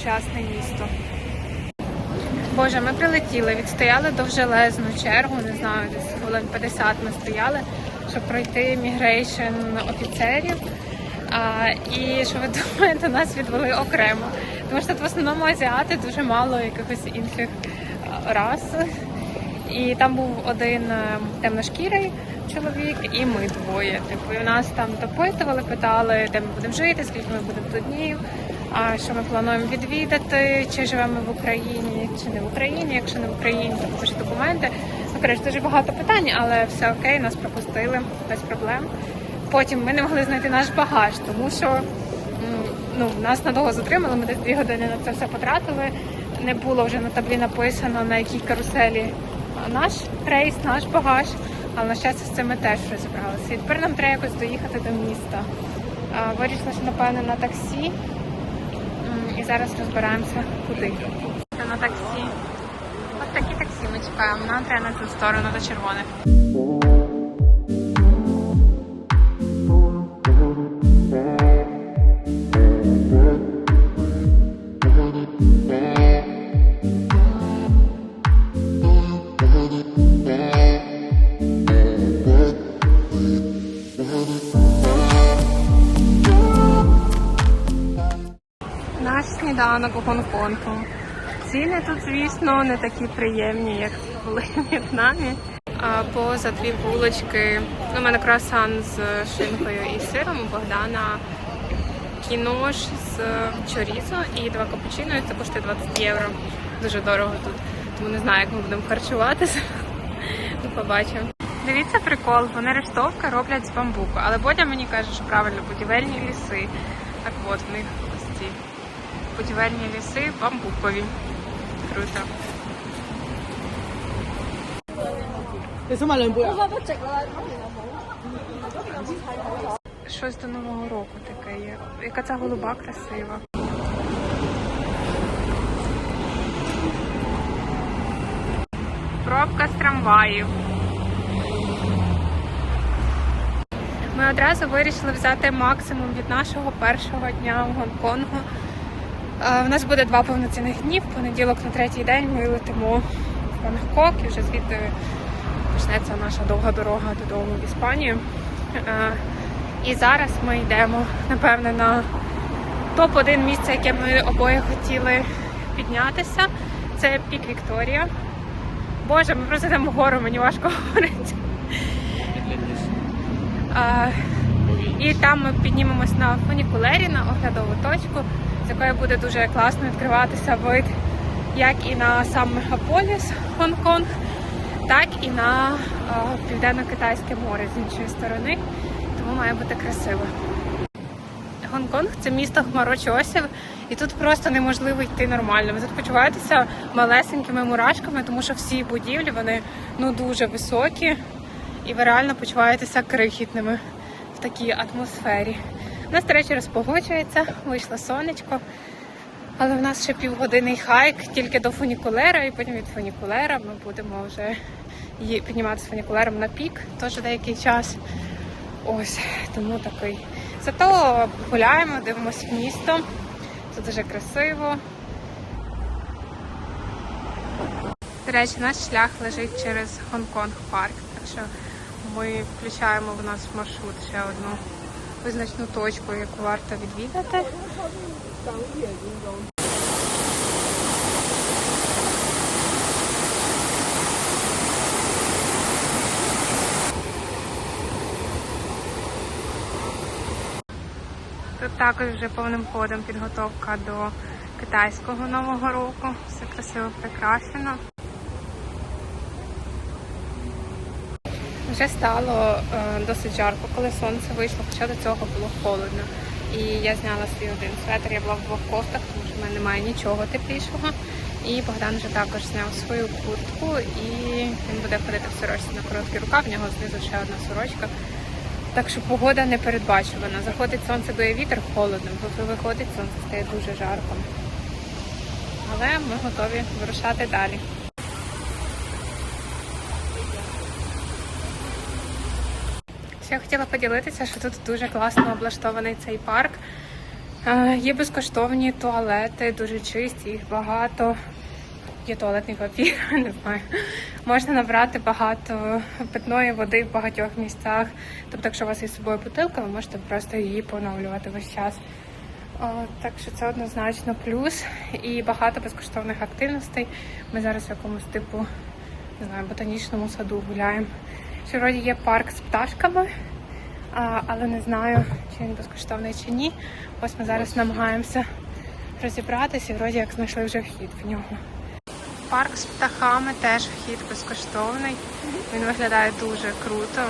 суперсучасне місто. Боже, ми прилетіли, відстояли довжелезну чергу, не знаю, десь хвилин 50 ми стояли, щоб пройти мігрейшн офіцерів. А, і що ви думаєте, нас відвели окремо. Тому що тут в основному азіати дуже мало якихось інших рас. І там був один е, темношкірий чоловік, і ми двоє. Типу, і нас там допитували, питали, де ми будемо жити, скільки ми будемо тут днів, а що ми плануємо відвідати, чи живемо в Україні, чи не в Україні. Якщо не в Україні, то покажи документи. Ну, коротше, дуже багато питань, але все окей, нас пропустили без проблем. Потім ми не могли знайти наш багаж, тому що ну, нас надовго затримали, ми десь дві години на це все потратили. Не було вже на таблі написано, на якій каруселі наш рейс, наш багаж. Але на щастя з цим ми теж розібралися. І тепер нам треба якось доїхати до міста. Вирішила, що напевно на таксі. Зараз розбираємося куди. На таксі. Ось такі таксі ми чекаємо. Нам треба на цю сторону до червоних. Сніданок у Гонконгу. Ціни тут, звісно, не такі приємні, як були в В'єтнамі. А поза дві булочки. У мене круасан з шинкою і сиром, у Богдана кінош з чорізо і два капучино, і це коштує 20 євро. Дуже дорого тут. Тому не знаю, як ми будемо харчуватися. Ну, побачимо. Дивіться прикол, вони рештовки роблять з бамбуку, але Бодя мені каже, що правильно будівельні ліси. Так от в них будівельні ліси бамбукові. Круто. Щось до нового року таке є. Яка ця голуба красива. Пробка з трамваїв. Ми одразу вирішили взяти максимум від нашого першого дня в Гонконгу. В нас буде два повноцінних дні. Понеділок на третій день ми летимо в Бангкок і вже звідти почнеться наша довга дорога додому в Іспанію. І зараз ми йдемо, напевне, на топ-1 місце, яке ми обоє хотіли піднятися. Це Пік Вікторія. Боже, ми просто йдемо вгору, мені важко говорити. І там ми піднімемось на фунікулері, на оглядову точку, з якої буде дуже класно відкриватися вид як і на сам мегаполіс Гонконг, так і на південно-китайське море з іншої сторони. Тому має бути красиво. Гонконг це місто хмарочосів, і тут просто неможливо йти нормально. Ви тут почуваєтеся малесенькими мурашками, тому що всі будівлі вони ну дуже високі, і ви реально почуваєтеся крихітними в такій атмосфері. У нас, до речі, розпогоджується, вийшло сонечко, але в нас ще півгодинний хайк тільки до фунікулера, і потім від фунікулера ми будемо вже підніматися фунікулером на пік, теж деякий час. Ось тому такий. Зато гуляємо, дивимося в місто. Це дуже красиво. До речі, наш шлях лежить через Гонконг парк. Так що ми включаємо в наш маршрут ще одну визначну точку, яку варто відвідати. Тут також вже повним ходом підготовка до китайського нового року. Все красиво прикрашено. Вже стало е, досить жарко, коли сонце вийшло, хоча до цього було холодно. І я зняла свій один светр, я була в двох кофтах, тому що в мене немає нічого теплішого. І Богдан вже також зняв свою куртку і він буде ходити в сорочці на короткий рукав, в нього знизу ще одна сорочка. Так що погода не передбачувана. Заходить сонце, дує вітер холодно, поки виходить сонце стає дуже жарко. Але ми готові вирушати далі. Ще хотіла поділитися, що тут дуже класно облаштований цей парк. Е, Є безкоштовні туалети, дуже чисті, їх багато. Є туалетний папір, не знаю. Можна набрати багато питної води в багатьох місцях. Тобто, якщо у вас є з собою бутилка, ви можете просто її поновлювати весь час. Так що це однозначно плюс. І багато безкоштовних активностей. Ми зараз в якомусь типу, не знаю, ботанічному саду гуляємо. Ще вроді є парк з пташками, але не знаю, чи він безкоштовний чи ні. Ось ми зараз намагаємося розібратися і вроді як знайшли вже вхід в нього. Парк з птахами теж вхід безкоштовний. Він виглядає дуже круто.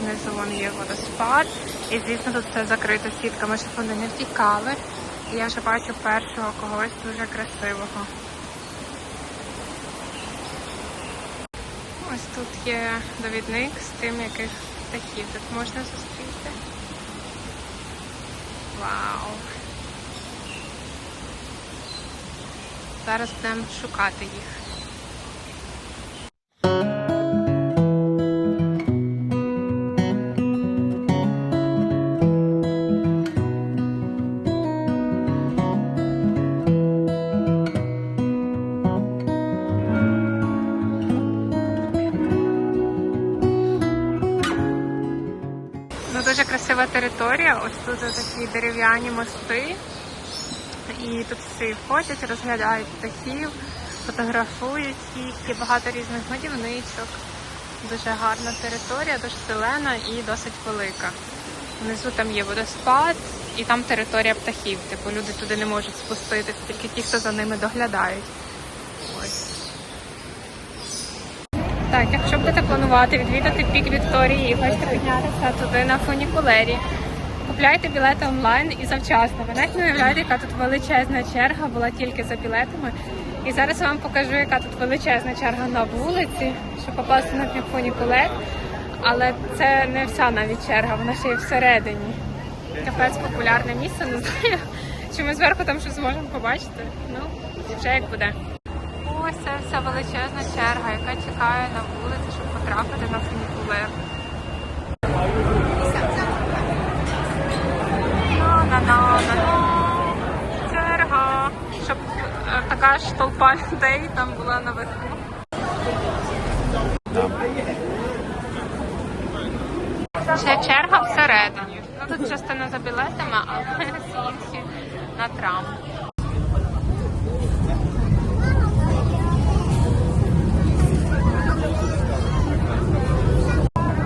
Внизу вон є водоспад. І звісно тут все закрито сітками, щоб вони не втікали. І я вже бачу першого когось дуже красивого. Ось тут є довідник з тим, яких птахів тут можна зустріти. Вау! Зараз будемо шукати їх. Дерев'яні мости. І тут всі ходять, розглядають птахів, фотографують їх, є багато різних годівничок. Дуже гарна територія, дуже зелена і досить велика. Внизу там є водоспад і там територія птахів. Типу люди туди не можуть спуститися, тільки ті, хто за ними доглядають. Так, якщо будете планувати відвідати пік Вікторії хочете піднятися туди на фунікулері, купляйте білети онлайн і завчасно. Ви навіть не уявляєте, яка тут величезна черга була тільки за білетами. І зараз вам покажу, яка тут величезна черга на вулиці, щоб попасти на пік фунікулер. Але це не вся навіть черга, вона ще й всередині. Капець популярне місце, не знаю. Чи ми зверху там щось зможемо побачити? Ну, вже як буде. Ось це вся величезна черга, яка чекає на вулиці, щоб потрапити на фунікулер. На-на-на-на-на. Черга. Щоб е, така ж толпа людей там була на наверху. Ще черга всередині. Ну тут частина за білетами, а всі інші на трам.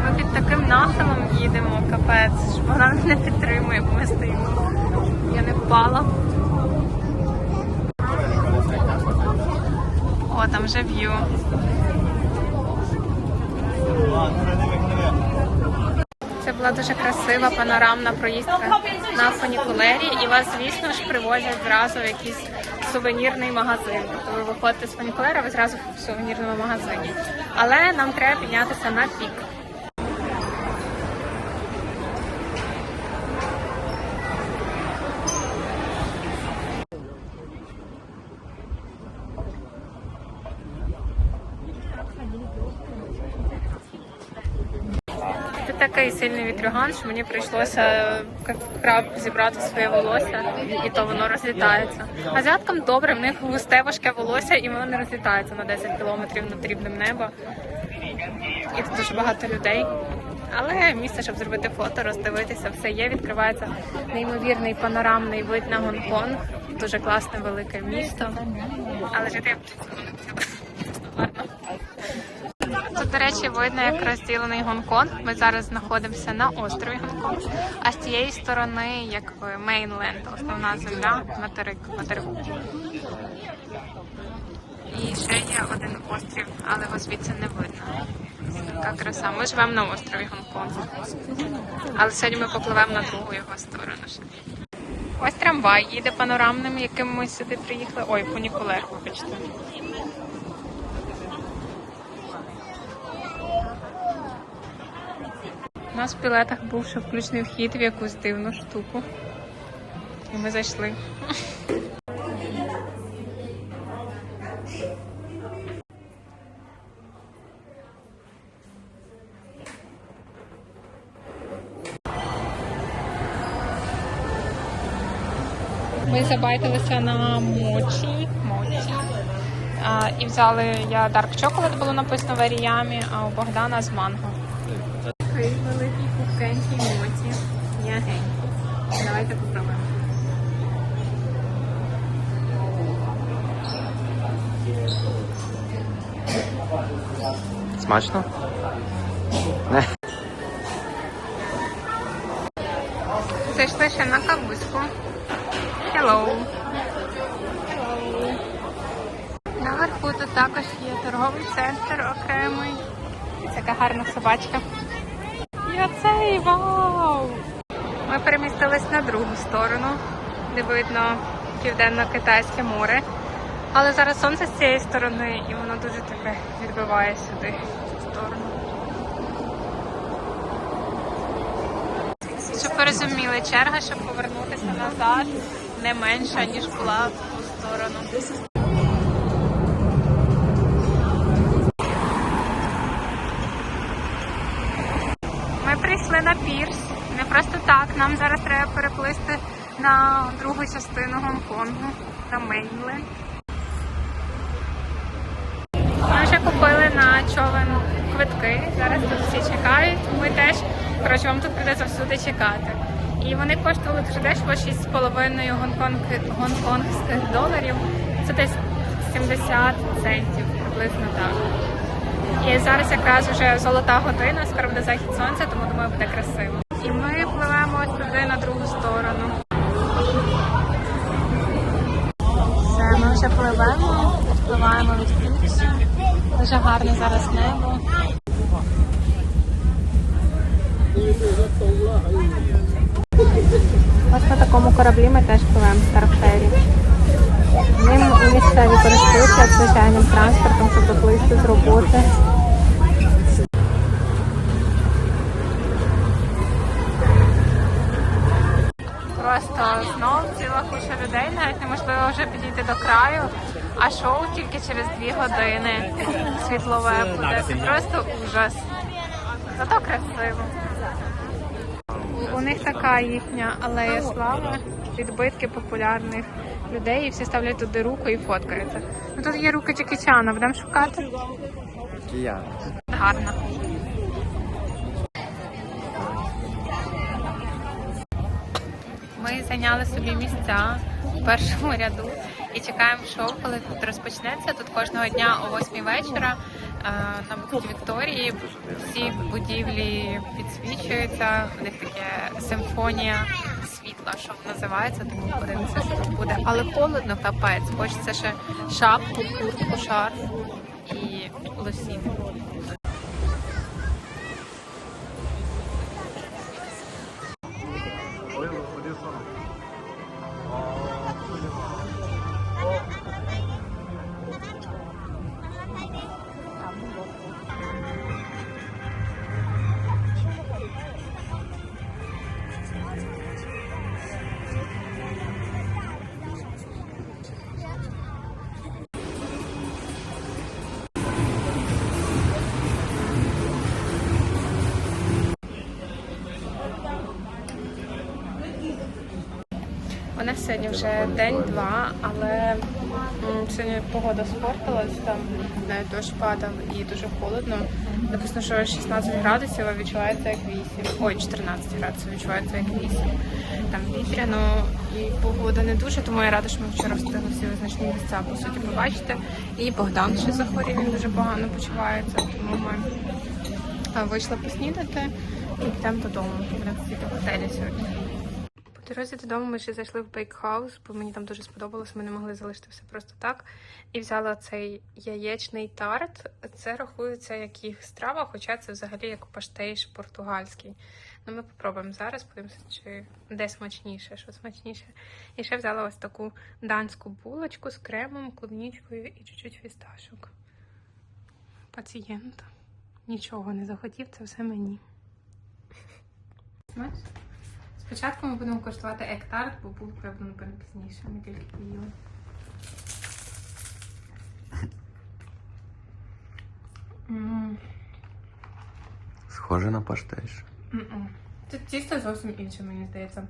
Ми під таким нахилом їдемо, капець, вона не підтримує, бо ми стоїмо. Я не впала. Там вже в'ю. Це була дуже красива панорамна проїздка на фунікулері, і вас, звісно ж, привозять зразу в якийсь сувенірний магазин. Тобто ви виходите з фунікулера, ви зразу в сувенірному магазині. Але нам треба піднятися на пік. Такий сильний вітрюган, що мені прийшлося як краб зібрати своє волосся, і то воно розлітається. Азіаткам добре, в них густе важке волосся, і воно не розлітається на 10 кілометрів над рівнем неба. І тут дуже багато людей. Але місце, щоб зробити фото, роздивитися, все є. Відкривається неймовірний панорамний вид на Гонконг. Дуже класне велике місто. Але жити гарно. Тут, до речі, видно, як розділений Гонконг. Ми зараз знаходимося на острові Гонконг, а з тієї сторони, як мейнленд, основна земля, материк, материку. І ще є один острів, але його звідси не видно. Така краса. Ми живемо на острові Гонконгу. Але сьогодні ми попливемо на другу його сторону. Ось трамвай їде панорамним, яким ми сюди приїхали. Ой, фунікулер, вибачте. У нас в пілетах був ще включений вхід в якусь дивну штуку. І ми зайшли. Ми забайтилися на мочі. мочі. А, І взяли я Dark Chocolate, було написано в Аріямі, а у Богдана з манго. Смачно? Не. Зайшли ще на кавуську. Hello. Наверху тут також є торговий центр окремий. Це така гарна собачка. І оцей вау! Ми перемістились на другу сторону, де видно південно-китайське море. Але зараз сонце з цієї сторони і воно дуже таке відбиває сюди, в цю сторону. Щоб ви розуміли, черга, щоб повернутися назад, не менша, ніж була в ту сторону. Ми прийшли на пірс. Не просто так. Нам зараз треба переплисти на другу частину Гонконгу, на Мейнленд. Ми вже купили на човен квитки. Зараз тут всі чекають. Ми теж. Коротше, вам тут прийдеться всюди чекати. І вони коштували дуже дешево 6,5 гонконг... гонконгських доларів. Це десь 70 центів, приблизно так. І зараз якраз вже золота година, скоро буде захід сонця, тому думаю, буде красиво. І ми пливемо туди на другу сторону. Все, ми вже пливемо, відпливаємо від пірсу. Дуже гарне зараз небо. На такому кораблі ми теж пливемо Старфері. Ним місцеві користуються звичайним транспортом, щоб доплисти з роботи. Просто знов ціла куча людей, навіть неможливо вже підійти до краю, а шоу тільки через дві години світлове буде. Просто ужас. Зато красиво. Них така їхня алея слави, відбитки популярних людей, і всі ставлять туди руку і фоткаються. Ну тут є руки Джекі Чана, будемо шукати. Я. Гарно. Ми зайняли собі місця в першому ряду і чекаємо шоу, коли тут розпочнеться. Тут кожного дня о 8 вечора е, на бухті Вікторії всі будівлі підсвічуються. У них таке симфонія світла, що називається, тому подивимося, що тут буде. Але холодно, капець. Хочеться ще шапку, куртку, шарф і лосіни. Нас сьогодні вже день-два, але сьогодні погода спортилась, там навіть дощ падав і дуже холодно. Написано, що 16 градусів, а відчувається як 8. Ой, 14 градусів відчувається як 8. Там вітряно і погода не дуже, тому я рада, що ми вчора встигли всі визначні місця по суті побачити. І Богдан ще захворів, він дуже погано почувається, тому ми вийшли поснідати і підемо додому. Будемо сидіти в готелі сьогодні. Дорозі додому ми ще зайшли в бейкхаус, бо мені там дуже сподобалось, ми не могли залишити все просто так. І взяла цей яєчний тарт. Це рахується як їх страва, хоча це взагалі як паштейш португальський. Ну, ми попробуємо зараз, подивимося, чи де смачніше, що смачніше. І ще взяла ось таку данську булочку з кремом, клубнічкою і чуть-чуть фісташок. Пацієнт нічого не захотів, це все мені. Смачно? Спочатку ми будемо коштувати ектарт, бо був напевно пізніше. Ми тільки поїли. М, Схоже на паштеш. м-м. Тут тісто зовсім інше, мені здається.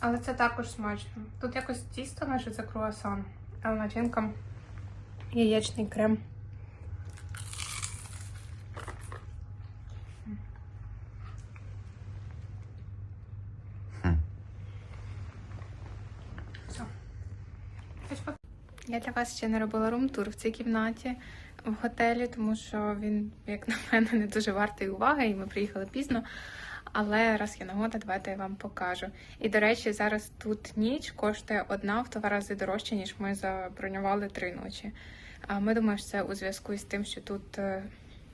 Але це також смачно. Тут якось тісто наше це круасан, а начинка яєчний крем. Все. Хоч по- Я для вас ще не робила рум-тур в цій кімнаті в готелі, тому що він, як на мене, не дуже вартий уваги, і ми приїхали пізно. Але раз є нагода, давайте я вам покажу. І до речі, зараз тут ніч коштує одна в два рази дорожче, ніж ми забронювали три ночі. А ми думаємо, що це у зв'язку з тим, що тут е,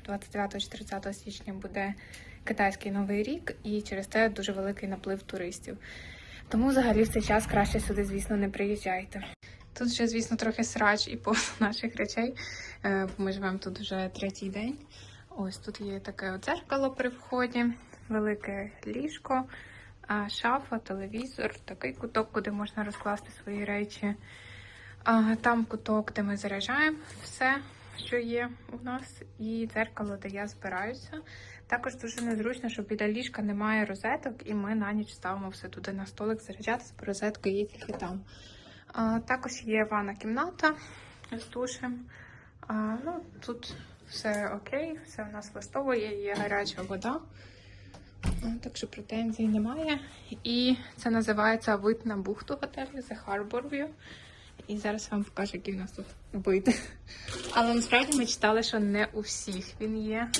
29 чи 30 січня буде китайський новий рік, і через це дуже великий наплив туристів. Тому взагалі в цей час краще сюди, звісно, не приїжджайте. Тут ще, звісно, трохи срач і повз наших речей. е, бо Ми живемо тут вже третій день. Ось тут є таке дзеркало при вході, велике ліжко, шафа, телевізор, такий куток, куди можна розкласти свої речі. Там куток, де ми заряджаємо все, що є у нас, і дзеркало, де я збираюся. Також дуже незручно, що біля ліжка немає розеток, і ми на ніч ставимо все туди на столик заряджатися, бо розетка є тільки там. Також є ванна кімната з душем. Ну, тут все окей, все в нас влаштовує, є гаряча вода. Так що претензій немає. І це називається вид на бухту готелю The Harbor View. І зараз вам покажу, який в нас тут вид. Але насправді ми читали, що не у всіх він є.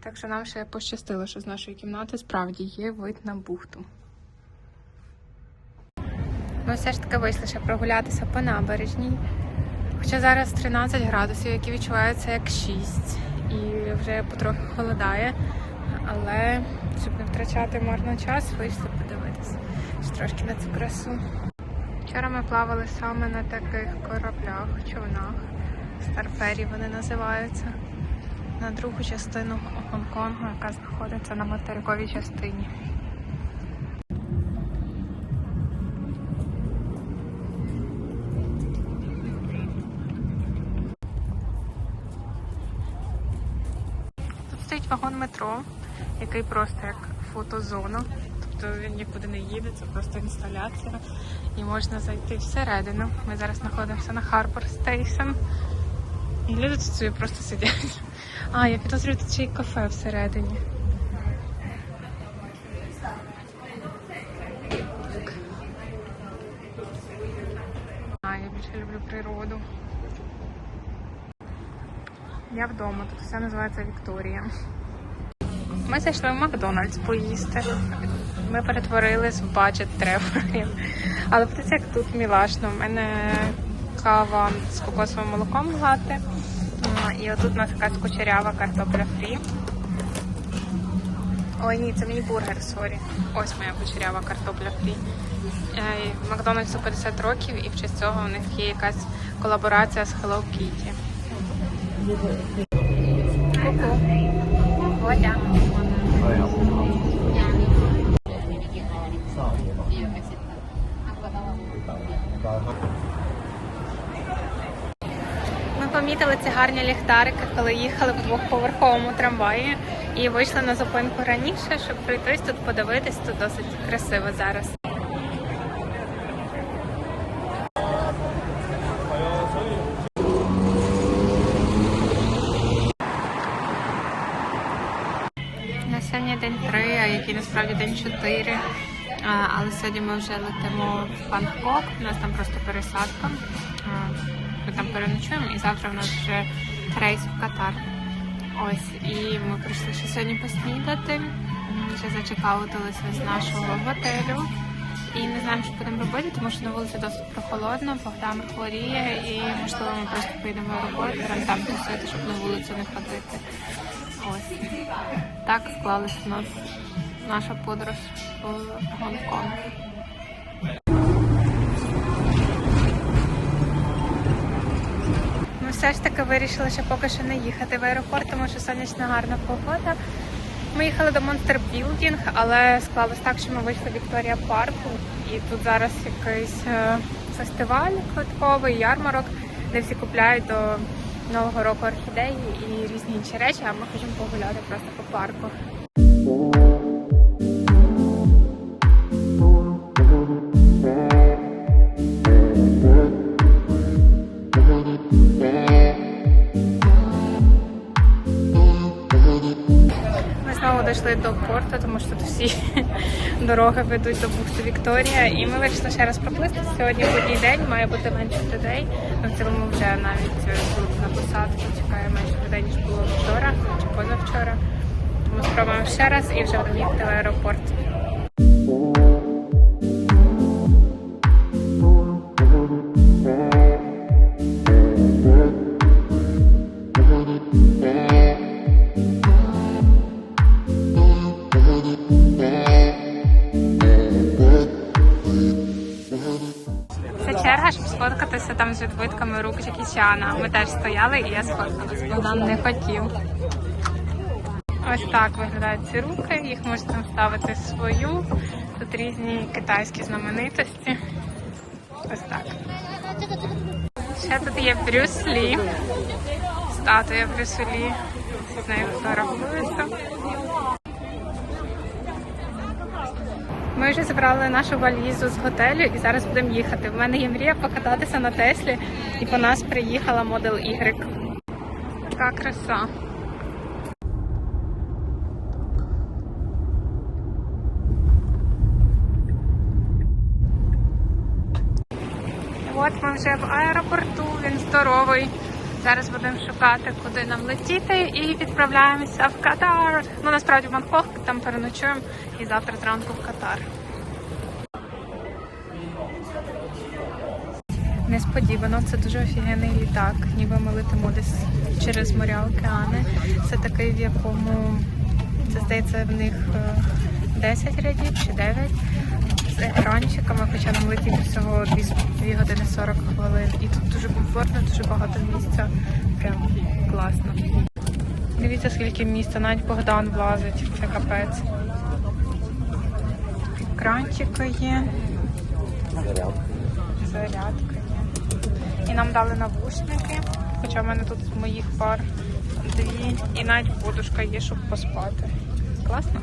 Так що нам ще пощастило, що з нашої кімнати справді є вид на бухту. Ми все ж таки вийшли ще прогулятися по набережній. Хоча зараз 13 градусів, які відчуваються як 6, і вже потрохи холодає. Але щоб не втрачати марно час, вийшли подивитися трошки на цю красу. Вчора ми плавали саме на таких кораблях, човнах. Старфері вони називаються. На другу частину Гонконгу, яка знаходиться на материковій частині. Метро, який просто як фотозона. Тобто він нікуди не їде, це просто інсталяція. І можна зайти всередину. Ми зараз знаходимося на Харбор Стейшн. І люди тут собі просто сидять. А, я підозрюю, тут ще й кафе всередині. Я більше люблю природу. Я вдома, тут все називається Вікторія. Ми зайшли в Макдональдс поїсти. Ми перетворились в баджет тревелів. Але подивіться, як тут мілашно. У мене кава з кокосовим молоком лати. І отут у нас якась кучерява картопля фрі. Ой, ні, це мій бургер, сорі. Ось моя кучерява картопля фрі. Е, Макдональдсу 50 років, і в честь цього у них є якась колаборація з Hello Kitty. Ку-ку. Ми помітили ці гарні ліхтарики, коли їхали в двохповерховому трамваї і вийшли на зупинку раніше, щоб пройтись тут, подивитись. Тут досить красиво зараз. А який насправді день чотири. Але сьогодні ми вже летимо в Бангкок. У нас там просто пересадка. Ми там переночуємо, і завтра у нас вже рейс в Катар. Ось, і ми прийшли ще сьогодні поснідати. М, Вже зачекалися з нашого готелю. І не знаємо, що будемо робити, тому що на вулиці досить прохолодно, Богдан хворіє, і можливо ми просто поїдемо в прям там тусити, щоб на вулицю не ходити. Ось так склалась у нас наша подорож в Гонконг. Ми все ж таки вирішили, що поки що не їхати в аеропорт, тому що сонячна гарна погода. Ми їхали до Monster Building, але склалось так, що ми вийшли в Вікторія парку, і тут зараз якийсь е, фестиваль квитковий, ярмарок, де всі купляють до Нового року орхідеї і різні інші речі, а ми хочемо погуляти просто по парку. Аеропорту, тому що тут всі дороги ведуть до бухти Вікторія. І ми вирішили ще раз проплисти. Сьогодні будній день, має бути менше людей. Ми в цілому вже навіть е, на посадку чекає менше людей, ніж було вчора чи позавчора. Тому спробуємо ще раз і вже їхати в аеропорт. Відбитками Джекі Чана. Ми теж стояли і я сфоткалась. Богдан не хотів. Ось так виглядають ці руки. Їх можна там ставити свою. Тут різні китайські знаменитості. Ось так. Ще тут є Брюс Лі. Статуя Брюсу Лі. З нею фотографуються. Ми вже забрали нашу валізу з готелю і зараз будемо їхати. В мене є мрія покататися на Теслі, і по нас приїхала Model Y. Така краса. От ми вже в аеропорту, він здоровий. Зараз будемо шукати, куди нам летіти, і відправляємося в Катар. Ну насправді в Бангкок, там переночуємо і завтра зранку в Катар. Несподівано, це дуже офігенний літак, ніби ми летимо десь через моря океани. Це такий, в якому це здається в них е, 10 рядів чи 9 з екранчиками, хоча нам летіти всього 2, 2 години 40 хвилин. І тут дуже комфортно, дуже багато місця. Прям класно. Дивіться, скільки місця, навіть Богдан влазить, це капець. Екранчики є, зарядка є. І нам дали навушники, хоча в мене тут з моїх пар дві. І навіть подушка є, щоб поспати. Класно?